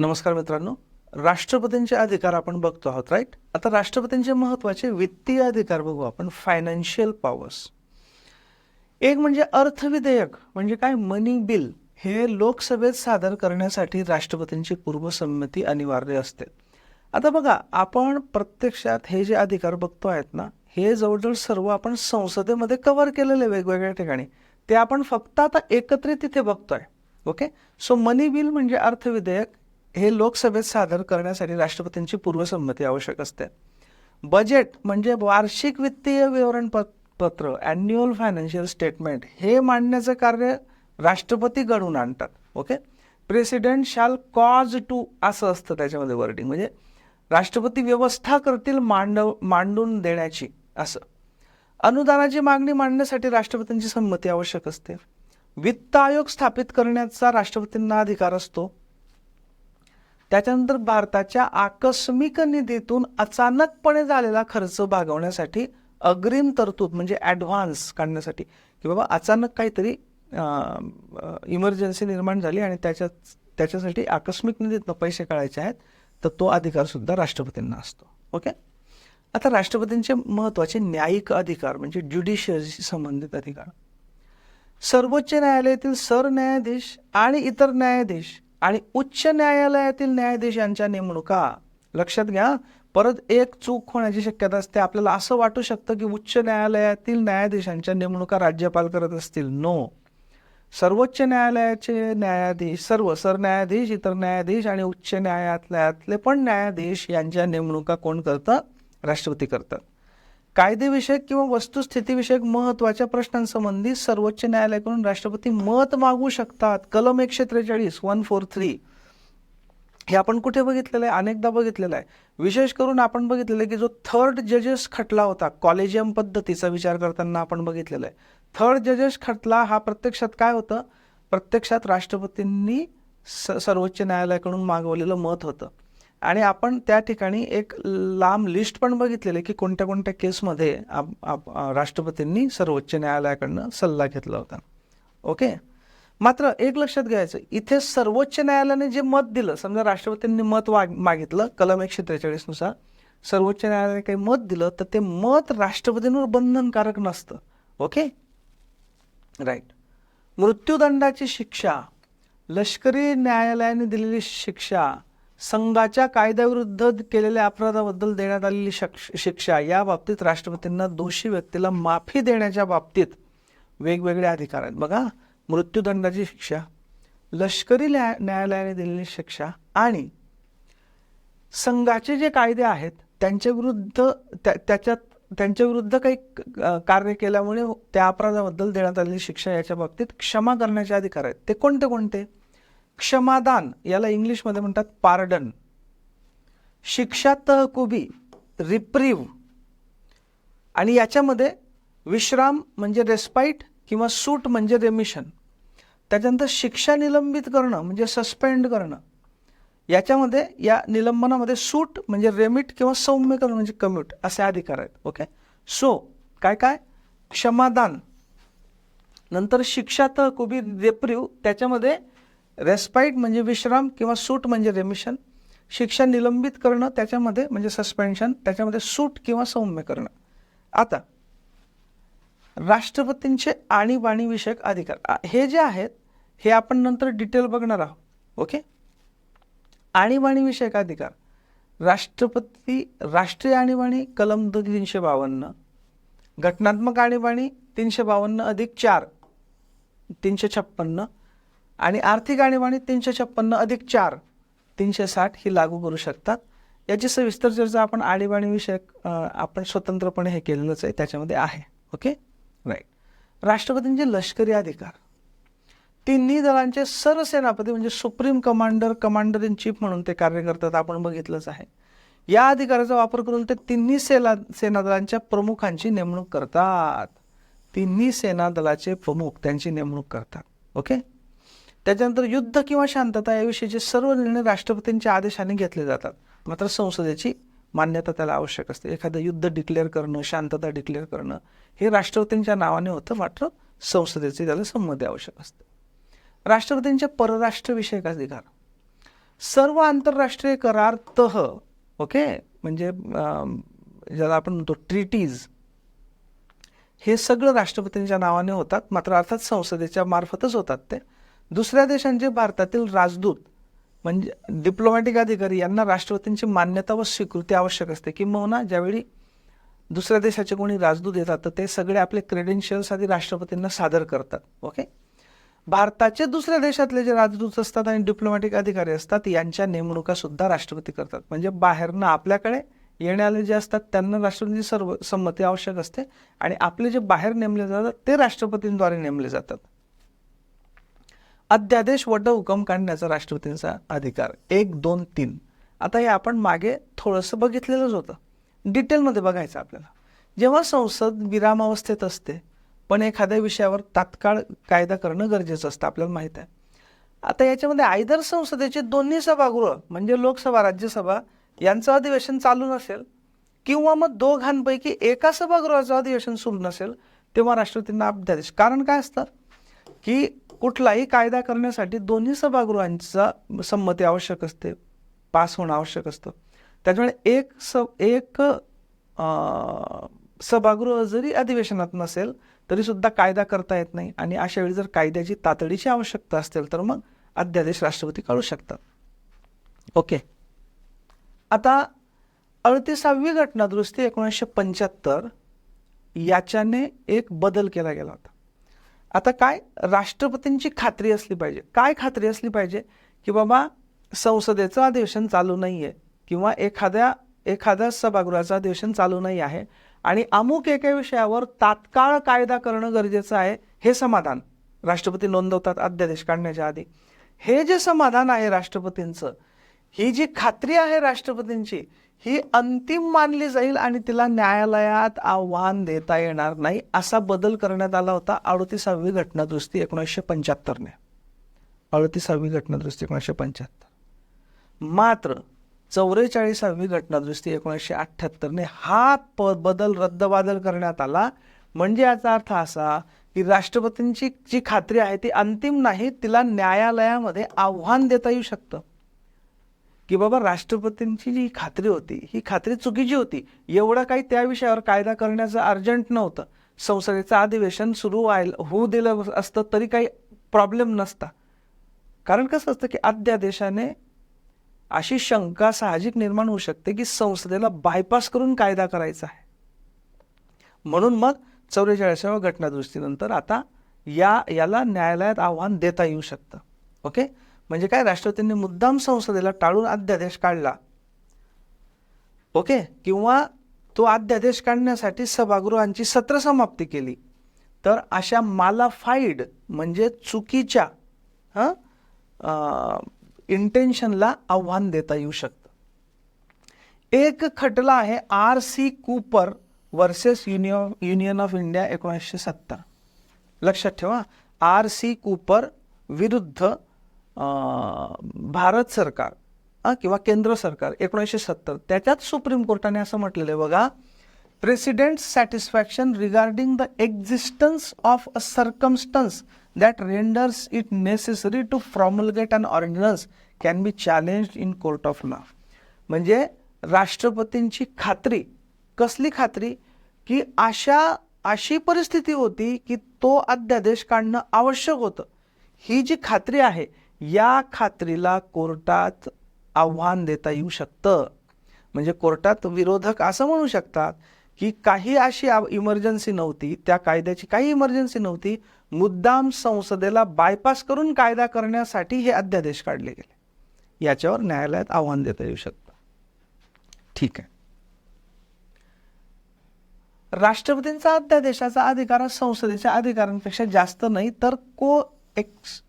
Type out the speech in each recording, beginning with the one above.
नमस्कार मित्रांनो. राष्ट्रपतींचे अधिकार आपण बघतो आहोत राईट आता राष्ट्रपतींचे महत्त्वाचे वित्तीय अधिकार बघू आपण. फायनान्शियल पॉवर्स एक म्हणजे अर्थविधेयक म्हणजे काय? मनी बिल हे लोकसभेत सादर करण्यासाठी राष्ट्रपतींची पूर्वसंमती अनिवार्य असते. आता बघा आपण प्रत्यक्षात हे जे अधिकार बघतो आहेत ना हे जवळजवळ सर्व आपण संसदेमध्ये कव्हर केलेले वेगवेगळ्या ठिकाणी. ते आपण फक्त आता एकत्रित तिथे बघतोय. ओके सो मनी बिल म्हणजे अर्थविधेयक हे लोकसभेत सादर करण्यासाठी राष्ट्रपतींची पूर्वसंमती आवश्यक असते. बजेट म्हणजे वार्षिक वित्तीय विवरणपत्र पत्र अॅन्युअल फायनान्शियल स्टेटमेंट हे मांडण्याचं कार्य राष्ट्रपती घडवून आणतात okay? President shall cause to असं असतं त्याच्यामध्ये वर्डिंग म्हणजे राष्ट्रपती व्यवस्था करतील मांडव मांडून देण्याची असं. अनुदानाची मागणी मांडण्यासाठी राष्ट्रपतींची संमती आवश्यक असते. वित्त आयोग स्थापित करण्याचा राष्ट्रपतींना अधिकार असतो. त्याच्यानंतर भारताच्या आकस्मिक निधीतून अचानकपणे झालेला खर्च भागवण्यासाठी अग्रिम तरतूद म्हणजे ॲडव्हान्स काढण्यासाठी की बाबा अचानक काहीतरी इमर्जन्सी निर्माण झाली आणि त्याच्या त्याच्यासाठी आकस्मिक निधीतनं पैसे काढायचे आहेत तर तो अधिकारसुद्धा राष्ट्रपतींना असतो. ओके आता राष्ट्रपतींचे महत्त्वाचे न्यायिक अधिकार म्हणजे ज्युडिशियरीशी संबंधित अधिकार. सर्वोच्च न्यायालयातील सरन्यायाधीश आणि इतर न्यायाधीश आणि उच्च न्यायालयातील न्यायाधीश यांच्या नेमणुका. लक्षात घ्या परत एक चूक होण्याची शक्यता असते. आपल्याला असं वाटू शकतं की उच्च न्यायालयातील न्यायाधीशांच्या नेमणुका राज्यपाल करत असतील. नो सर्वोच्च न्यायालयाचे न्यायाधीश सर्व सरन्यायाधीश इतर न्यायाधीश आणि उच्च न्यायालयातले पण न्यायाधीश यांच्या नेमणुका कोण करतं? राष्ट्रपती करतात. कायदेविषयक किंवा वस्तुस्थितीविषयक महत्त्वाच्या प्रश्नांसंबंधी सर्वोच्च न्यायालयाकडून राष्ट्रपती मत मागू शकतात. कलम एकशे त्रेचाळीस वन फोर थ्री. हे आपण कुठे बघितलेलं आहे? अनेकदा बघितलेलं आहे. विशेष करून आपण बघितलेलं आहे की जो थर्ड जजेस खटला होता कॉलेजियम पद्धतीचा विचार करताना आपण बघितलेला आहे. थर्ड जजेस खटला हा प्रत्यक्षात काय होतं? प्रत्यक्षात राष्ट्रपतींनी स सर्वोच्च न्यायालयाकडून मागवलेलं मत होतं. आणि आपण त्या ठिकाणी एक लांब लिस्ट पण बघितलेली की कोणत्या कोणत्या केसमध्ये आप, आप, राष्ट्रपतींनी सर्वोच्च न्यायालयाकडनं सल्ला घेतला होता. ओके? मात्र एक लक्षात घ्यायचं इथे सर्वोच्च न्यायालयाने जे मत दिलं समजा राष्ट्रपतींनी मत वाग मागितलं कलम एकशे त्रेचाळीसनुसार सर्वोच्च न्यायालयाने काही मत दिलं तर ते मत राष्ट्रपतींवर बंधनकारक नसतं. ओके? राईट मृत्यूदंडाची शिक्षा लष्करी न्यायालयाने दिलेली शिक्षा संघाच्या कायद्याविरुद्ध केलेल्या अपराधाबद्दल देण्यात आलेली शक्ष शिक्षा या बाबतीत राष्ट्रपतींना दोषी व्यक्तीला माफी देण्याच्या बाबतीत वेगवेगळे अधिकार आहेत. बघा मृत्यूदंडाची शिक्षा लष्करी न्याय न्यायालयाने दिलेली शिक्षा आणि संघाचे जे कायदे आहेत त्यांच्याविरुद्ध त्या त्याच्यात त्यांच्या विरुद्ध काही क- कार्य केल्यामुळे त्या अपराधाबद्दल देण्यात आलेली शिक्षा याच्या बाबतीत क्षमा करण्याचे अधिकार आहेत. ते कोणते कोणते? क्षमादान याला इंग्लिशमध्ये म्हणतात पार्डन शिक्षा तहकुबी रिप्रीव आणि याच्यामध्ये विश्राम म्हणजे रेस्पाईट किंवा सूट म्हणजे रेमिशन त्याच्यानंतर शिक्षा निलंबित करणं म्हणजे सस्पेंड करणं. याच्यामध्ये या निलंबनामध्ये सूट म्हणजे रेमिट किंवा सौम्य करणं म्हणजे कम्युट असे अधिकार आहेत. ओके सो काय काय? क्षमादान. नंतर शिक्षा तहकुबी रेप्रीव त्याच्यामध्ये रेस्पाईट म्हणजे विश्राम किंवा सूट म्हणजे रेमिशन शिक्षा निलंबित करणं त्याच्यामध्ये म्हणजे सस्पेन्शन त्याच्यामध्ये सूट किंवा सौम्य करणं. आता राष्ट्रपतींचे आणीबाणीविषयक अधिकार. हे जे आहेत हे आपण नंतर डिटेल बघणार आहोत. ओके आणीबाणीविषयक अधिकार. राष्ट्रपती राष्ट्रीय आणीबाणी कलम द- तीनशे बावन्न. घटनात्मक आणीबाणी तीनशे बावन्न अधिक चार. तीनशे छप्पन्न. आणि आर्थिक आणीबाणी तीनशे छप्पन्न अधिक चार तीनशे साठ ही लागू करू शकतात. याची सविस्तर चर्चा आपण आणीबाणीविषयक आपण स्वतंत्रपणे हे केलेलंच आहे त्याच्यामध्ये आहे. ओके? राईट राष्ट्रपतींचे लष्करी अधिकार. तिन्ही दलांचे सरसेनापती म्हणजे supreme commander commander in chief म्हणून ते कार्य करतात आपण बघितलंच आहे. या अधिकाराचा वापर करून ते तिन्ही सेना सेना दलांच्या प्रमुखांची नेमणूक करतात. तिन्ही सेना दलाचे प्रमुख त्यांची नेमणूक करतात. ओके? त्याच्यानंतर युद्ध किंवा शांतता याविषयीचे सर्व निर्णय राष्ट्रपतींच्या आदेशाने घेतले जातात मात्र संसदेची मान्यता त्याला आवश्यक असते. एखादं युद्ध डिक्लेअर करणं शांतता डिक्लेअर करणं हे राष्ट्रपतींच्या नावाने होतं मात्र संसदेची त्याला संमती आवश्यक असते. राष्ट्रपतींचे परराष्ट्रविषयक अधिकार. सर्व आंतरराष्ट्रीय करार तह ओके? म्हणजे अं, ज्याला आपण म्हणतो ट्रिटीज हे सगळं राष्ट्रपतींच्या नावाने होतात मात्र अर्थात संसदेच्या मार्फतच होतात ते. दुसऱ्या देशांचे भारतातील राजदूत म्हणजे डिप्लोमॅटिक अधिकारी यांना राष्ट्रपतींची मान्यता व स्वीकृती आवश्यक असते. किंबहुना ज्यावेळी दुसऱ्या देशाचे कोणी राजदूत येतात तर ते सगळे आपले क्रेडेन्शियल्स आधी राष्ट्रपतींना सादर करतात. ओके भारताचे दुसऱ्या देशातले जे राजदूत असतात आणि डिप्लोमॅटिक अधिकारी असतात यांच्या नेमणुका सुद्धा राष्ट्रपती करतात. म्हणजे बाहेरनं आपल्याकडे येणारे जे असतात त्यांना राष्ट्रपतींची सर्व संमती आवश्यक असते आणि आपले जे बाहेर नेमले जातात ते राष्ट्रपतींद्वारे नेमले जातात. अध्यादेश वट हुकम काढण्याचा राष्ट्रपतींचा अधिकार. एक दोन तीन. आता हे आपण मागे थोडंसं बघितलेलंच होतं. डिटेलमध्ये बघायचं आपल्याला. जेव्हा संसद विरामावस्थेत असते पण एखाद्या विषयावर तात्काळ कायदा करणं गरजेचं असतं आपल्याला माहीत आहे. आता याच्यामध्ये आयदर संसदेचे दोन्ही सभागृह म्हणजे लोकसभा राज्यसभा यांचं अधिवेशन चालू नसेल किंवा मग दोघांपैकी एका सभागृहाचं अधिवेशन सुरू नसेल तेव्हा राष्ट्रपतींना अध्यादेश. कारण काय असतं? की कुठलाही कायदा करण्यासाठी दोन्ही सभागृहांचा संमती आवश्यक असते पास होणं आवश्यक असतं. त्याच्यामुळे एक स एक सभागृह जरी अधिवेशनात नसेल तरी सुद्धा कायदा करता येत नाही. आणि अशा वेळी जर कायद्याची तातडीची आवश्यकता असेल तर मग अध्यादेश राष्ट्रपती काढू शकतात. ओके. आता अडतीसावी घटनादुरुस्ती एकोणीसशे पंच्याहत्तर याच्याने एक बदल केला गेला होता. आता काय? राष्ट्रपतींची खात्री असली पाहिजे. काय खात्री असली पाहिजे? की बाबा संसदेचं अधिवेशन चालू नाही आहे किंवा एखाद्या एखाद्या सभागृहाचं अधिवेशन चालू नाही आहे आणि अमुक एका विषयावर तात्काळ कायदा करणं गरजेचं आहे हे समाधान राष्ट्रपती नोंदवतात अध्यादेश काढण्याच्या आधी. हे जे समाधान आहे राष्ट्रपतींचं ही जी खात्री आहे राष्ट्रपतींची ही अंतिम मानली जाईल आणि तिला न्यायालयात आव्हान देता येणार नाही असा बदल करण्यात आला होता अडतीसावी घटनादुरुस्ती एकोणीसशे पंच्याहत्तरने. अडतीसावी घटनादुरुस्ती एकोणीसशे पंच्याहत्तर. मात्र चौवेचाळीसावी घटनादुरुस्ती एकोणीसशे अठ्ठ्याहत्तरने हा प बदल रद्दबादल करण्यात आला. म्हणजे याचा अर्थ असा की राष्ट्रपतींची जी खात्री आहे ती अंतिम नाही तिला न्यायालयामध्ये आव्हान देता येऊ शकतं. की बाबा राष्ट्रपतींची जी खात्री होती ही खात्री चुकीची होती. एवढं काही त्या विषयावर कायदा करण्याचं अर्जंट नव्हतं. संसदेचं अधिवेशन सुरू व्हायला होऊ दिलं असतं तरी काही प्रॉब्लेम नसता. कारण कसं असतं की अध्यादेशाने अशी शंका साहजिक निर्माण होऊ शकते की संसदेला बायपास करून कायदा करायचा आहे. म्हणून मग चौवेचाळीसाव्या घटनादुरुस्तीनंतर आता या याला न्यायालयात आव्हान देता येऊ शकतं. ओके म्हणजे काय राष्ट्रपतींनी मुद्दाम संसदेला टाळून अध्यादेश काढला. ओके? किंवा तो अध्यादेश काढण्यासाठी सभागृहांची सत्र समाप्ती केली. तर अशा मालाफाईड म्हणजे चुकीच्या हां? इंटेन्शनला आव्हान देता येऊ शकतं. एक खटला आहे R C Cooper versus union union of India एकोणीसशे सत्तर. लक्षात ठेवा आर सी कूपर विरुद्ध भारत सरकार किंवा केंद्र सरकार एकोणीसशे सत्तर त्याच्यात सुप्रीम कोर्टाने असं म्हटलेलं आहे बघा president satisfaction regarding the existence of a circumstance that renders it necessary to promulgate an ordinance can be challenge in court of law म्हणजे राष्ट्रपतींची खात्री कसली खात्री की अशा अशी परिस्थिती होती की तो अध्यादेश काढणं आवश्यक होतं. ही जी खात्री आहे या खात्रीला कोर्टात आव्हान देता येऊ शकतं. म्हणजे कोर्टात विरोधक असं म्हणू शकतात की काही अशी इमर्जन्सी नव्हती त्या कायद्याची काही इमर्जन्सी नव्हती मुद्दाम संसदेला बायपास करून कायदा करण्यासाठी हे अध्यादेश काढले गेले. याच्यावर न्यायालयात आव्हान देता येऊ शकतं. ठीक आहे. राष्ट्रपतींचा अध्यादेशाचा अधिकार संसदेच्या अधिकारांपेक्षा जास्त नाही तर को एक्स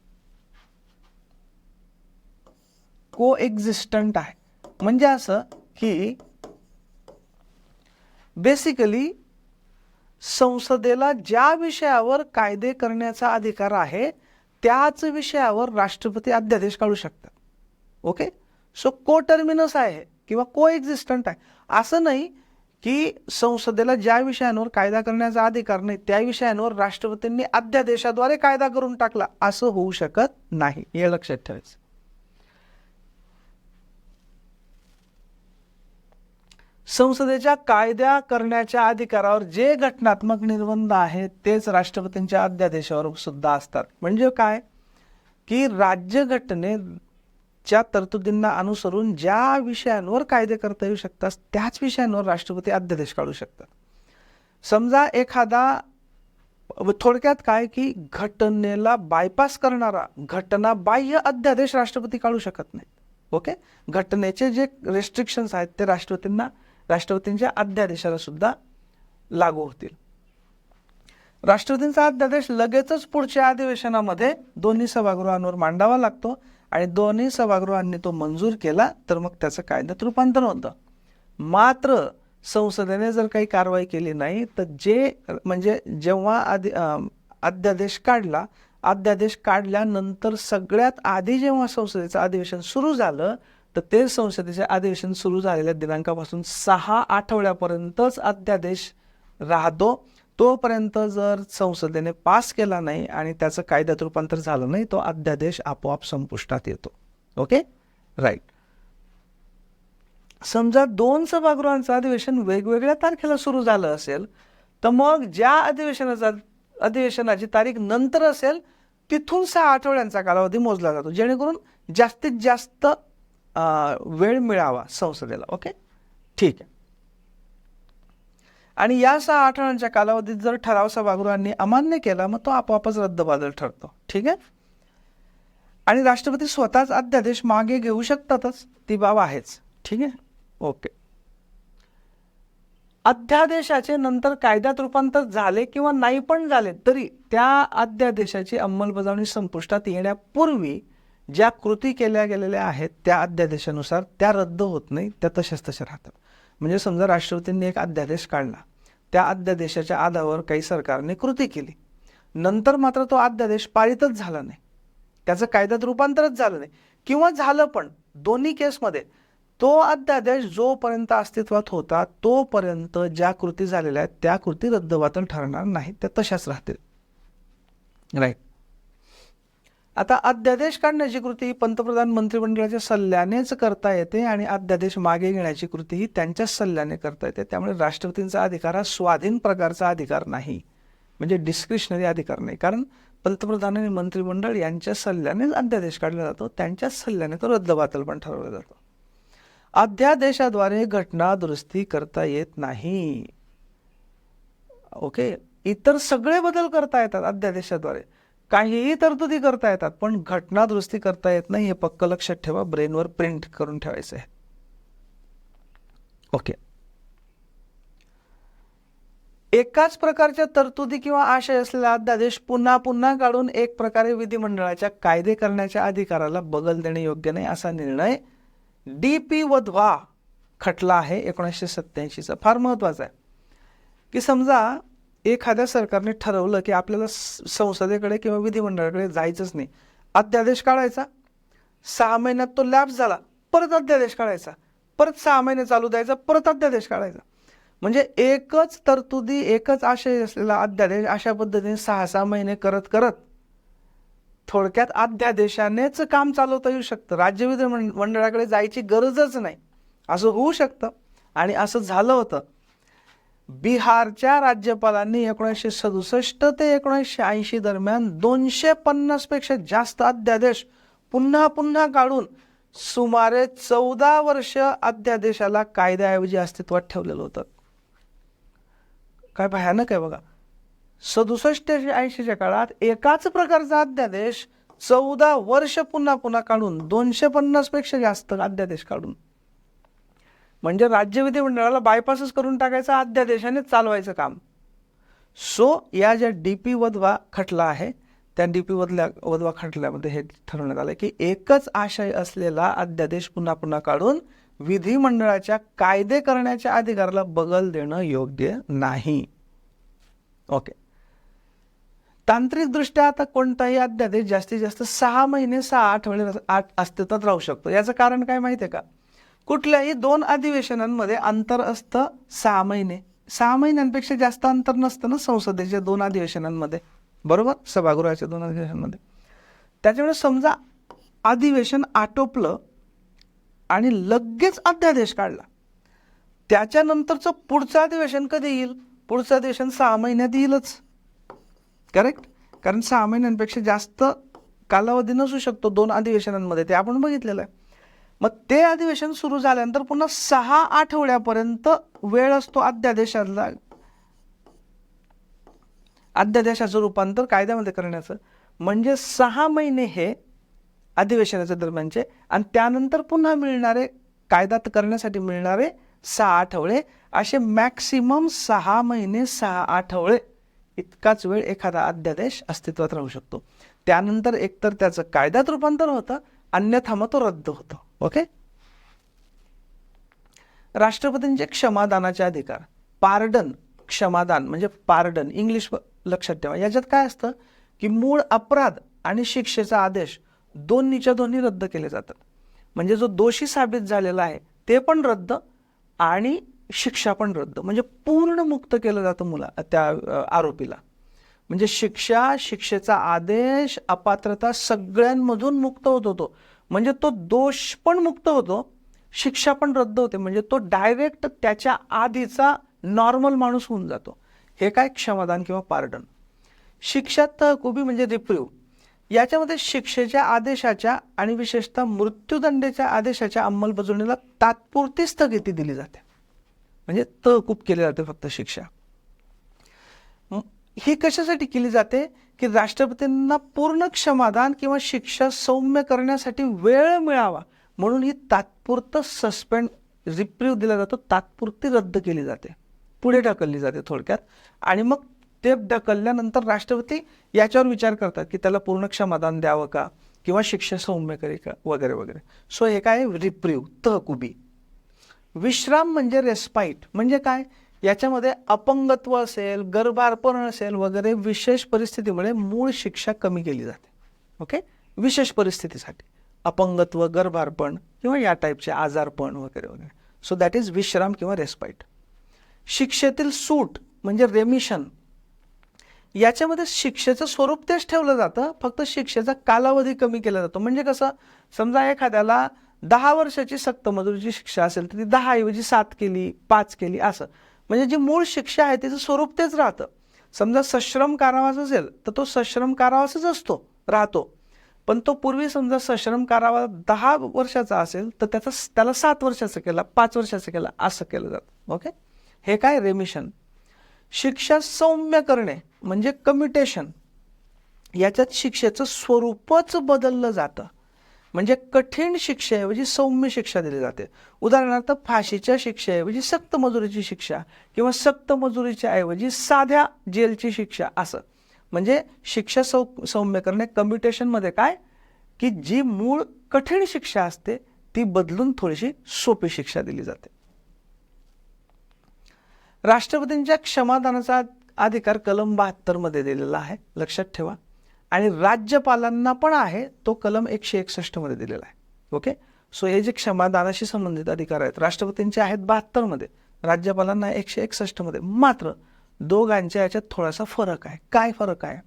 को एक्झिस्टंट आहे. म्हणजे असं की बेसिकली संसदेला ज्या विषयावर कायदे करण्याचा अधिकार आहे त्याच विषयावर राष्ट्रपती अध्यादेश काढू शकतात. ओके सो को टर्मिनस आहे किंवा को एक्झिस्टंट आहे. असं नाही की संसदेला ज्या विषयांवर कायदा करण्याचा अधिकार नाही त्या विषयांवर राष्ट्रपतींनी अध्यादेशाद्वारे कायदा करून टाकला. असं होऊ शकत नाही. हे लक्षात ठेवायचं. संसदेच्या कायद्या करण्याच्या अधिकारावर जे घटनात्मक निर्बंध आहेत तेच राष्ट्रपतींच्या अध्यादेशावर सुद्धा असतात. म्हणजे काय? की राज्यघटनेच्या तरतुदींना अनुसरून ज्या विषयांवर कायदे करता येऊ शकतात त्याच विषयांवर राष्ट्रपती अध्यादेश काढू शकतात. समजा एखादा थोडक्यात काय? की घटनेला बायपास करणारा घटना बाह्य अध्यादेश राष्ट्रपती काढू शकत नाहीत. ओके? घटनेचे जे रेस्ट्रिक्शन्स आहेत ते राष्ट्रपतींना राष्ट्रपतींच्या अध्यादेशाला सुद्धा लागू होतील. राष्ट्रपतींचा अध्यादेश लगेचच पुढच्या अधिवेशनामध्ये दोन्ही सभागृहांवर मांडावा लागतो आणि दोन्ही सभागृहांनी तो मंजूर केला तर मग त्याचं कायद्यात रूपांतर होतं. मात्र संसदेने जर काही कारवाई केली नाही तर जे म्हणजे जेव्हा आधी अध्यादेश काढला अध्यादेश काढल्यानंतर सगळ्यात आधी जेव्हा संसदेचं अधिवेशन सुरू झालं तर ते संसदेचे अधिवेशन सुरू झालेल्या दिनांकापासून सहा आठवड्यापर्यंतच अध्यादेश राहतो. तोपर्यंत जर संसदेने पास केला नाही आणि त्याचं कायद्यात रूपांतर झालं नाही तो अध्यादेश आपोआप संपुष्टात येतो. ओके? राईट. समजा दोन सभागृहांचं अधिवेशन वेगवेगळ्या तारखेला सुरू झालं असेल तर मग ज्या अधिवेशनाचा अधिवेशनाची तारीख नंतर असेल तिथून सहा आठवड्यांचा कालावधी मोजला जातो जेणेकरून जास्तीत जास्त वेळ मिळावा संसदेला ओके? ठीक आहे. आणि या सहा आठवड्यांच्या कालावधीत जर ठराव सभागृहांनी अमान्य केला मग तो आपोआपच रद्दबादल ठरतो. ठीक आहे? आणि राष्ट्रपती स्वतःच अध्यादेश मागे घेऊ शकतातच ती बाब आहेच. ठीक आहे? ओके. अध्यादेशाचे नंतर कायद्यात रूपांतर झाले किंवा नाही पण झाले तरी त्या अध्यादेशाची अंमलबजावणी संपुष्टात येण्यापूर्वी ज्या कृती केल्या गेलेल्या आहेत त्या अध्यादेशानुसार त्या रद्द होत नाही त्या तशाच तशा राहतात. म्हणजे समजा राष्ट्रपतींनी एक अध्यादेश काढला. त्या अध्यादेशाच्या आधारावर काही सरकारने कृती केली. नंतर मात्र तो अध्यादेश पारितच झाला नाही. त्याचं कायद्यात रूपांतरच झालं नाही. किंवा झालं पण दोन्ही केसमध्ये तो अध्यादेश जोपर्यंत अस्तित्वात होता तोपर्यंत ज्या कृती झालेल्या आहेत त्या कृती रद्दबातल ठरणार नाहीत त्या तशाच राहतील. राईट आता अध्यादेश काढण्याची कृती पंतप्रधान मंत्रिमंडळाच्या सल्ल्यानेच करता येते आणि अध्यादेश मागे घेण्याची कृती ही त्यांच्याच सल्ल्याने करता येते. त्यामुळे राष्ट्रपतींचा अधिकार हा स्वाधीन प्रकारचा अधिकार नाही. म्हणजे डिस्क्रिशनरी अधिकार नाही. कारण पंतप्रधान आणि मंत्रिमंडळ यांच्या सल्ल्यानेच अध्यादेश काढला जातो. त्यांच्याच सल्ल्याने तो रद्दबातल पण ठरवला जातो. अध्यादेशाद्वारे घटना दुरुस्ती करता येत नाही. ओके? इतर सगळे बदल करता येतात अध्यादेशाद्वारे. काहीही तरतुदी करता येतात पण घटना दुरुस्ती करता येत नाही हे पक्क लक्षात ठेवा ब्रेनवर प्रिंट करून ठेवायचं आहे. ओके. एकाच प्रकारच्या तरतुदी किंवा आशय असलेला अध्यादेश पुन्हा पुन्हा काढून एक प्रकारे विधिमंडळाच्या कायदे करण्याच्या अधिकाराला बगल देणे योग्य नाही असा निर्णय डी पी वधवा खटला आहे एकोणीसशे सत्याऐंशीचा फार महत्त्वाचा आहे. की समजा एखाद्या सरकारने ठरवलं की आपल्याला स- संसदेकडे किंवा विधिमंडळाकडे जायचंच नाही. अध्यादेश काढायचा. सहा महिन्यात तो लॅप्स झाला. परत अध्यादेश काढायचा. परत सहा महिने चालू द्यायचा. परत अध्यादेश काढायचा. म्हणजे एकच तरतुदी एकच आशय असलेला अध्यादेश अशा पद्धतीने सहा सहा महिने करत करत थोडक्यात अध्यादेशानेच काम चालवता येऊ शकतं. राज्य विधिमंडळाकडे जायची गरजच नाही. असं होऊ शकतं. आणि असं झालं होतं. बिहारच्या राज्यपालांनी एकोणीसशे सदुसष्ट ते एकोणीसशे ऐंशी दरम्यान दोनशे पन्नासपेक्षा जास्त अध्यादेश पुन्हा पुन्हा काढून सुमारे चौदा वर्ष अध्यादेशाला कायद्याऐवजी अस्तित्वात ठेवलेलं होतं. काय भयानक आहे बघा. सदुसष्ट ते ऐंशीच्या काळात एकाच प्रकारचा अध्यादेश चौदा वर्ष पुन्हा पुन्हा काढून दोनशे पन्नासपेक्षा जास्त अध्यादेश काढून म्हणजे राज्य विधिमंडळाला बायपासच करून टाकायचं अध्यादेशाने चालवायचं काम. सो या ज्या डी पी वधवा खटला आहे त्या डी पी वधल्या वधवा खटल्यामध्ये हे ठरवण्यात आलं की एकच आशय असलेला अध्यादेश पुन्हा पुन्हा काढून विधिमंडळाच्या कायदे करण्याच्या अधिकाराला बगल देणं योग्य नाही. ओके तांत्रिकदृष्ट्या आता कोणताही अध्यादेश जास्तीत जास्त सहा महिने सहा आठवडे आठ अस्तित्वात राहू शकतो. याचं कारण काय माहिती आहे का? कुठल्याही दोन अधिवेशनांमध्ये अंतर असतं सहा महिने. सहा महिन्यांपेक्षा जास्त अंतर नसतं ना संसदेच्या दोन अधिवेशनांमध्ये. बरोबर? सभागृहाच्या दोन अधिवेशनांमध्ये. त्याच्यामुळे समजा अधिवेशन आटोपलं आणि लगेच अध्यादेश काढला त्याच्यानंतरचं पुढचं अधिवेशन कधी येईल? पुढचं अधिवेशन सहा महिन्यात येईलच. करेक्ट कारण सहा महिन्यांपेक्षा जास्त कालावधी नसू शकतो दोन अधिवेशनांमध्ये. ते आपण बघितलेलं आहे. मग ते अधिवेशन सुरू झाल्यानंतर पुन्हा सहा आठवड्यापर्यंत वेळ असतो अध्यादेशाला अध्यादेशाचं रूपांतर कायद्यामध्ये करण्याचं. म्हणजे सहा महिने हे अधिवेशनाच्या दरम्यानचे आणि त्यानंतर पुन्हा मिळणारे कायद्यात करण्यासाठी मिळणारे सहा आठवडे असे मॅक्सिमम सहा महिने सहा आठवडे इतकाच वेळ एखादा अध्यादेश अस्तित्वात राहू शकतो. त्यानंतर एकतर त्याचं कायद्यात रूपांतर होतं अन्यथा मग तो रद्द होतो. ओके? राष्ट्रपतींचे क्षमादानाचे अधिकार. पार्डन क्षमादान म्हणजे पार्डन इंग्लिश लक्षात ठेवा. याच्यात काय असतं की मूळ अपराध आणि शिक्षेचा आदेश दोन्हीच्या दोन्ही रद्द केले जातात. म्हणजे जो दोषी साबित झालेला आहे ते पण रद्द आणि शिक्षा पण रद्द. म्हणजे पूर्ण मुक्त केलं जातं मुला त्या आरोपीला. म्हणजे शिक्षा शिक्षेचा आदेश अपात्रता सगळ्यांमधून मुक्त होत होतो. म्हणजे तो दोष पण मुक्त होतो शिक्षा पण रद्द होते. म्हणजे तो डायरेक्ट त्याच्या आधीचा नॉर्मल माणूस होऊन जातो. हे काय क्षमादान किंवा पार्डन शिक्षा तहकुबी म्हणजे रिप्रिव्ह याच्यामध्ये शिक्षेच्या आदेशाच्या आणि विशेषतः मृत्यूदंडेच्या आदेशाच्या अंमलबजावणीला तात्पुरती स्थगिती दिली जाते. म्हणजे तहकूब केली जाते फक्त शिक्षा. ही कशासाठी केली जाते? की राष्ट्रपतींना पूर्ण क्षमादान किंवा शिक्षा सौम्य करण्यासाठी वेळ मिळावा. म्हणून ही तात्पुरतं सस्पेंड रिप्रीव दिला जातो. तात्पुरती रद्द केली जाते. पुढे ढकलली जाते थोडक्यात. आणि मग ते ढकलल्यानंतर राष्ट्रपती याच्यावर विचार करतात की त्याला पूर्ण क्षमादान द्यावं का? किंवा शिक्षा सौम्य करी का? वगैरे वगैरे. सो हे काय? रिप्रीव तहकुबी. विश्राम म्हणजे रेस्पाईट म्हणजे काय? याच्यामध्ये अपंगत्व असेल गर्भारपण असेल वगैरे विशेष परिस्थितीमुळे मूळ शिक्षा कमी केली जाते. ओके? विशेष परिस्थितीसाठी. अपंगत्व गर्भारपण किंवा या टाईपचे आजारपण वगैरे वगैरे. सो दॅट इज विश्राम किंवा रेस्पाईट शिक्षेतील सूट म्हणजे रेमिशन याच्यामध्ये शिक्षेचं स्वरूप तेच ठेवलं जातं फक्त शिक्षेचा कालावधी कमी केला जातो. म्हणजे कसं? समजा एखाद्याला दहा वर्षाची सक्त मजुरीची शिक्षा असेल तर ती दहा ऐवजी सात केली पाच केली असं. म्हणजे जी मूळ शिक्षा आहे त्याचं स्वरूप तेच राहतं. समजा सश्रम कारावास असेल तर तो सश्रम कारावासच असतो राहतो. पण तो पूर्वी समजा सश्रम कारावास दहा वर्षाचा असेल तर त्याचा त्याला सात वर्षाचा केला पाच वर्षाचा केला असं केलं जातं. ओके? हे काय रेमिशन शिक्षा सौम्य करणे म्हणजे कम्युटेशन याच्यात शिक्षेचं स्वरूपच बदललं जातं. म्हणजे कठीण शिक्षेऐवजी सौम्य शिक्षा दिली जाते. उदाहरणार्थ फाशीच्या शिक्षेऐवजी सक्त मजुरीची शिक्षा किंवा सक्त मजुरीच्या ऐवजी साध्या जेलची शिक्षा असं. म्हणजे शिक्षा सौ सौम्य करणे कम्युटेशनमध्ये काय? की जी मूळ कठीण शिक्षा असते ती बदलून थोडीशी सोपी शिक्षा दिली जाते. राष्ट्रपतींच्या क्षमादानाचा अधिकार कलम बहात्तरमध्ये दिलेला आहे. लक्षात ठेवा. आणि राज्यपालांना पण आहे तो कलम एकशे एकसष्टमध्ये दिलेला आहे. ओके सो हे जे क्षमादानाशी संबंधित अधिकार आहेत राष्ट्रपतींचे आहेत बहात्तरमध्ये राज्यपालांना एकशे एकसष्टमध्ये मात्र दोघांच्या याच्यात थोडासा फरक आहे. काय फरक आहे?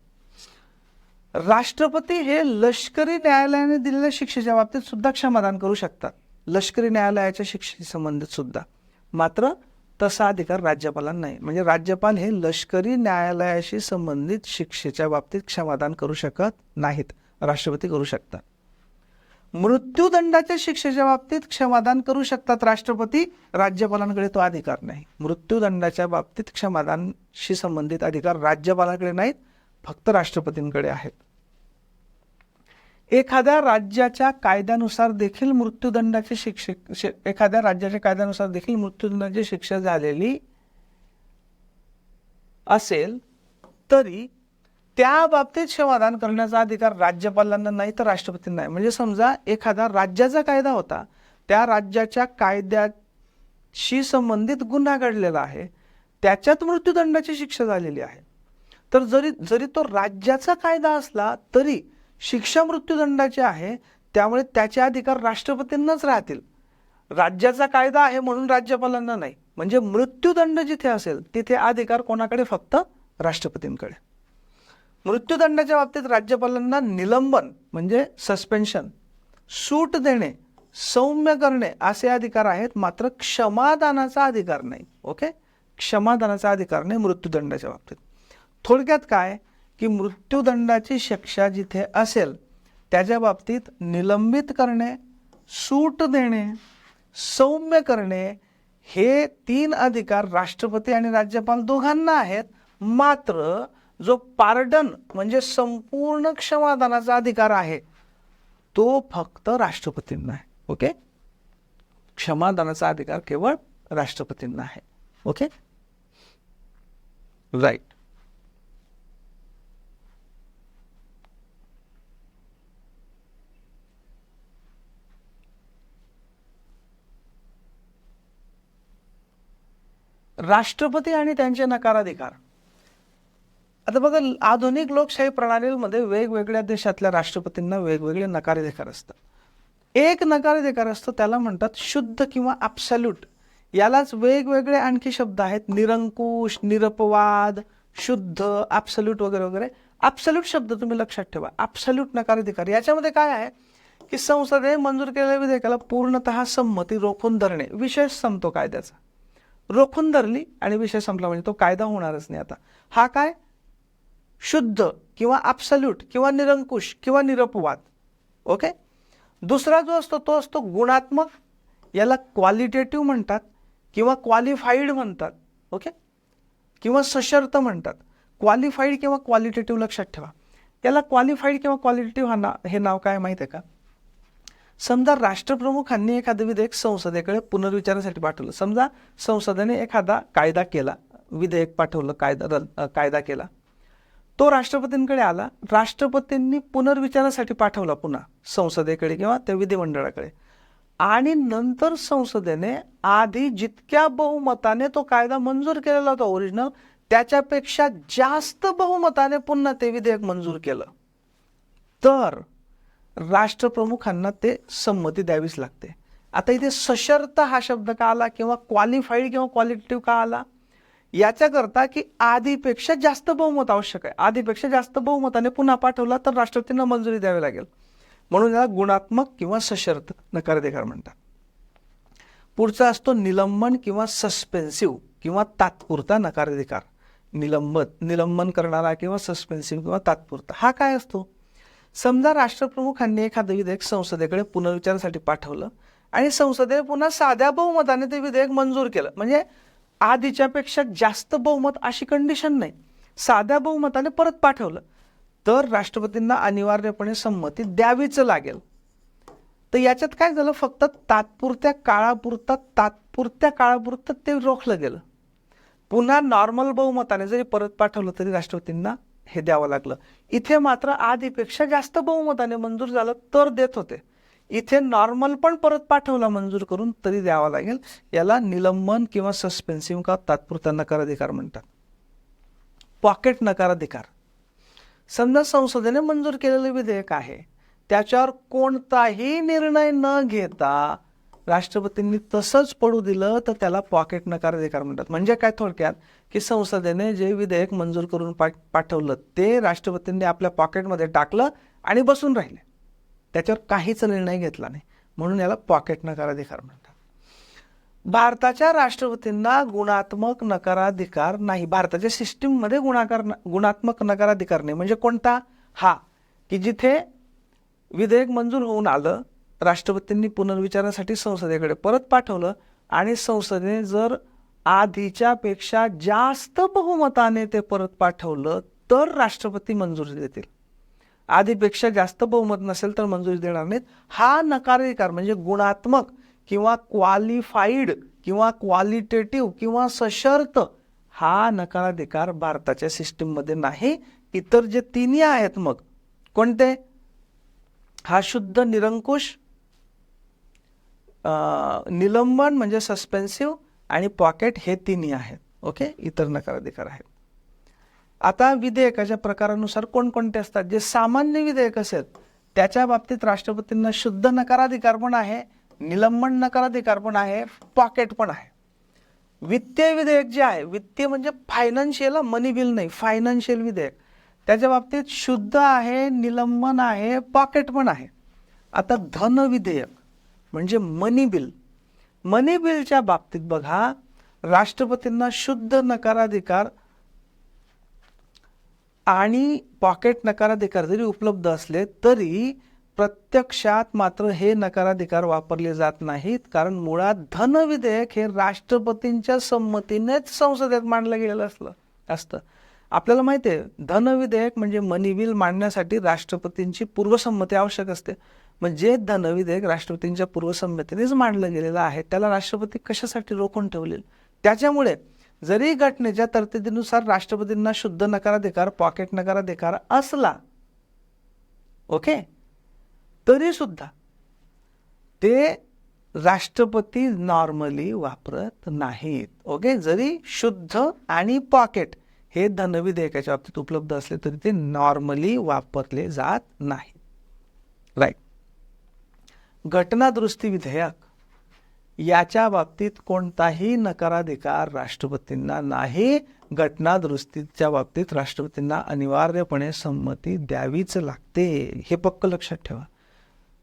राष्ट्रपती हे लष्करी न्यायालयाने दिलेल्या शिक्षेच्या बाबतीत सुद्धा क्षमादान करू शकतात. लष्करी न्यायालयाच्या शिक्षेशी संबंधित सुद्धा. मात्र तसा अधिकार राज्यपालांना नाही. म्हणजे राज्यपाल हे लष्करी न्यायालयाशी संबंधित शिक्षेच्या बाबतीत क्षमादान करू शकत नाहीत. राष्ट्रपती करू शकतात. मृत्यूदंडाच्या शिक्षेच्या बाबतीत क्षमादान करू शकतात राष्ट्रपती. राज्यपालांकडे तो अधिकार नाही. मृत्यूदंडाच्या बाबतीत क्षमादानशी संबंधित अधिकार राज्यपालांकडे नाहीत. फक्त राष्ट्रपतींकडे आहेत. एखाद्या राज्याच्या कायद्यानुसार देखील मृत्यूदंडाची शिक्षे एखाद्या राज्याच्या कायद्यानुसार देखील मृत्यूदंडाची शिक्षा झालेली असेल तरी त्या बाबतीत क्षमादान करण्याचा अधिकार राज्यपालांना नाही तर राष्ट्रपतींना नाही. म्हणजे समजा एखादा राज्याचा कायदा होता त्या राज्याच्या कायद्याशी संबंधित गुन्हा घडलेला आहे त्याच्यात मृत्यूदंडाची शिक्षा झालेली आहे. तर जरी जरी तो राज्याचा कायदा असला तरी शिक्षा मृत्यूदंडाची आहे त्यामुळे त्याचे अधिकार राष्ट्रपतींनाच राहतील. राज्याचा कायदा आहे म्हणून राज्यपालांना नाही. म्हणजे मृत्यूदंड जिथे असेल तिथे अधिकार कोणाकडे फक्त राष्ट्रपतींकडे. मृत्यूदंडाच्या बाबतीत राज्यपालांना निलंबन म्हणजे सस्पेन्शन सूट देणे सौम्य करणे असे अधिकार आहेत मात्र क्षमादानाचा अधिकार नाही. ओके क्षमादानाचा अधिकार नाही मृत्यूदंडाच्या बाबतीत. थोडक्यात काय? की मृत्यूदंडाची शिक्षा जिथे असेल त्याच्या बाबतीत निलंबित करणे सूट देणे सौम्य करणे हे तीन अधिकार राष्ट्रपती आणि राज्यपाल दोघांना आहेत. मात्र जो पार्डन म्हणजे संपूर्ण क्षमादानाचा अधिकार आहे तो फक्त राष्ट्रपतींना आहे. ओके? क्षमादानाचा अधिकार केवळ राष्ट्रपतींना आहे. ओके? राईट. राष्ट्रपती आणि त्यांचे नकाराधिकार. आता बघा आधुनिक लोकशाही प्रणालीमध्ये वेगवेगळ्या देशातल्या राष्ट्रपतींना वेगवेगळे नकाराधिकार असतात. एक नकाराधिकार असतो त्याला म्हणतात शुद्ध किंवा अप्सल्यूट यालाच वेगवेगळे आणखी शब्द आहेत निरंकुश निरपवाद शुद्ध अप्सल्यूट वगैरे वगैरे. ॲब्सल्यूट शब्द तुम्ही लक्षात ठेवा. अप्सल्यूट नकाराधिकार. याच्यामध्ये काय आहे की संसदेने मंजूर केलेल्या विधेयकाला पूर्णतः संमती रोखून धरणे. विशेष संपतो कायद्याचा. रोखून धरली आणि विषय संपला. म्हणजे तो कायदा होणारच नाही आता. हा काय? शुद्ध किंवा ॲब्सल्यूट किंवा निरंकुश किंवा निरपवाद. ओके? दुसरा जो असतो तो असतो गुणात्मक. याला क्वालिटेटिव्ह म्हणतात किंवा क्वालिफाईड म्हणतात. ओके? किंवा सशर्त म्हणतात. क्वालिफाईड किंवा क्वालिटेटिव्ह लक्षात ठेवा. याला क्वालिफाईड किंवा क्वालिटेटिव्ह हा ना हे नाव काय माहीत आहे का? समजा राष्ट्रप्रमुखांनी एखादं विधेयक संसदेकडे पुनर्विचारासाठी पाठवलं. समजा संसदेने एखादा कायदा केला विधेयक पाठवलं कायदा कायदा केला. तो राष्ट्रपतींकडे आला. राष्ट्रपतींनी पुनर्विचारासाठी पाठवला पुन्हा संसदेकडे किंवा त्या विधिमंडळाकडे. आणि नंतर संसदेने आधी जितक्या बहुमताने तो कायदा मंजूर केलेला होता ओरिजिनल त्याच्यापेक्षा जास्त बहुमताने पुन्हा ते विधेयक मंजूर केलं. तर राष्ट्रप्रमुखांना ते संमती द्यावीच लागते. आता इथे सशर्त हा शब्द का आला किंवा क्वालिफाईड किंवा क्वालिटेटिव्ह का आला? याच्याकरता की आधीपेक्षा जास्त बहुमत आवश्यक आहे. आधीपेक्षा जास्त बहुमताने पुन्हा पाठवला तर राष्ट्रपतींना मंजुरी द्यावी लागेल. म्हणून याला गुणात्मक किंवा सशर्त नकाराधिकार म्हणतात. पुढचा असतो निलंबन किंवा सस्पेन्सिव्ह किंवा तात्पुरता नकाराधिकार. निलंबन निलंबन करणारा किंवा सस्पेन्सिव्ह किंवा तात्पुरता. हा काय असतो? समजा राष्ट्रप्रमुखांनी एखादं विधेयक संसदेकडे पुनर्विचारासाठी पाठवलं आणि संसदेने पुन्हा साध्या बहुमताने ते विधेयक मंजूर केलं. म्हणजे आधीच्यापेक्षा जास्त बहुमत अशी कंडिशन नाही. साध्या बहुमताने परत पाठवलं. तर राष्ट्रपतींना अनिवार्यपणे संमती द्यावीच लागेल. तर याच्यात काय झालं? फक्त तात्पुरत्या काळापुरता तात्पुरत्या काळापुरतं ते रोखलं गेलं. पुन्हा नॉर्मल बहुमताने जरी परत पाठवलं तरी राष्ट्रपतींना हे द्यावं लागलं. इथे मात्र आधीपेक्षा जास्त बहुमताने मंजूर झालं तर देत होते. इथे नॉर्मल पण परत पाठवला मंजूर करून तरी द्यावा लागेल. याला निलंबन किंवा सस्पेन्सिव्ह का तात्पुरता नकाराधिकार म्हणतात. पॉकेट नकाराधिकार. समजा संसदेने मंजूर केलेलं विधेयक आहे त्याच्यावर कोणताही निर्णय न घेता राष्ट्रपतींनी तसंच पडू दिलं तर त्याला पॉकेट नकाराधिकार म्हणतात. म्हणजे काय थोडक्यात? की संसदेने जे विधेयक मंजूर करून पा पाठवलं ते राष्ट्रपतींनी आपल्या पॉकेटमध्ये टाकलं आणि बसून राहिले. त्याच्यावर काहीच निर्णय घेतला नाही. म्हणून याला पॉकेट नकाराधिकार म्हणतात. भारताच्या राष्ट्रपतींना गुणात्मक नकाराधिकार नाही. भारताच्या सिस्टीममध्ये गुणाकार गुणात्मक नकाराधिकार नाही. म्हणजे कोणता? हा की जिथे विधेयक मंजूर होऊन आलं राष्ट्रपतींनी पुनर्विचारासाठी संसदेकडे परत पाठवलं आणि संसदेने जर आधीच्यापेक्षा जास्त बहुमताने ते परत पाठवलं तर राष्ट्रपती मंजुरी देतील. आधीपेक्षा जास्त बहुमत नसेल तर मंजुरी देणार नाहीत. हा नकाराधिकार म्हणजे गुणात्मक किंवा क्वालिफाईड किंवा क्वालिटेटिव्ह किंवा सशर्त हा नकाराधिकार भारताच्या सिस्टीममध्ये नाही. इतर जे तिन्ही आहेत मग कोणते? हा शुद्ध निरंकुश निलंबन म्हणजे सस्पेन्सिव्ह आणि पॉकेट हे तिन्ही आहेत. ओके इतर नकाराधिकार आहेत. आता विधेयकाच्या प्रकारानुसार कोणकोणते असतात? जे सामान्य विधेयक असेल त्याच्या बाबतीत राष्ट्रपतींना शुद्ध नकाराधिकार पण आहे निलंबन नकाराधिकार पण आहे पॉकेट पण आहे. वित्तीय विधेयक जे आहे वित्तीय म्हणजे फायनान्शियल मनी बिल नाही फायनान्शियल विधेयक. त्याच्या बाबतीत शुद्ध आहे निलंबन आहे पॉकेट पण आहे. आता धन विधेयक. म्हणजे मनी बिल मनी बिलच्या बाबतीत बघा राष्ट्रपतींना शुद्ध नकाराधिकार आणि पॉकेट नकाराधिकार जरी उपलब्ध असले तरी प्रत्यक्षात मात्र हे नकाराधिकार वापरले जात नाहीत. कारण मुळात धन विधेयक हे राष्ट्रपतींच्या संमतीनेच संसदेत मांडलं गेलेलं असलं असतं. आपल्याला माहिती आहे धन विधेयक म्हणजे मनी बिल मांडण्यासाठी राष्ट्रपतींची पूर्वसंमती आवश्यक असते. म्हणजे धन विधेयक राष्ट्रपतींच्या पूर्वसंमतीनेच मांडलं गेलेलं आहे. त्याला राष्ट्रपती कशासाठी रोखून ठेवले त्याच्यामुळे जरी घटनेच्या तरतुदीनुसार राष्ट्रपतींना शुद्ध नकाराधिकार पॉकेट नकाराधिकार असला ओके तरी सुद्धा ते राष्ट्रपती नॉर्मली वापरत नाहीत ओके? जरी शुद्ध आणि पॉकेट हे धनविधेयकाच्या बाबतीत उपलब्ध असले तरी ते नॉर्मली वापरले जात नाहीत. राईट. घटनादुरुस्ती विधेयक याच्या बाबतीत कोणताही नकाराधिकार राष्ट्रपतींना नाही. घटनादुरुस्तीच्या बाबतीत राष्ट्रपतींना अनिवार्यपणे संमती द्यावीच लागते. हे पक्क लक्षात ठेवा.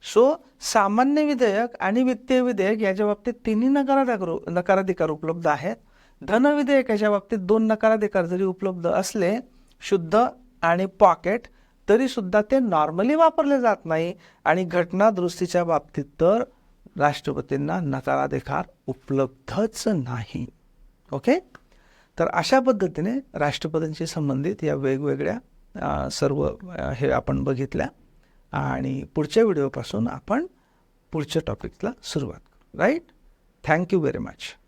सो सामान्य विधेयक आणि वित्तीय विधेयक याच्या बाबतीत तिन्ही नकाराधिकार नकाराधिकार उपलब्ध आहेत. धन विधेयकाच्या बाबतीत दोन नकाराधिकार जरी उपलब्ध असले शुद्ध आणि पॉकेट तरीसुद्धा ते नॉर्मली वापरले जात नाही आणि घटनादुरुस्तीच्या बाबतीत तर राष्ट्रपतींना नकाराधिकार उपलब्धच नाही. ओके? तर अशा पद्धतीने राष्ट्रपतींशी संबंधित या वेगवेगळ्या सर्व हे आपण बघितल्या आणि पुढच्या व्हिडिओपासून आपण पुढच्या टॉपिकला सुरुवात करू. Right? Thank you very much.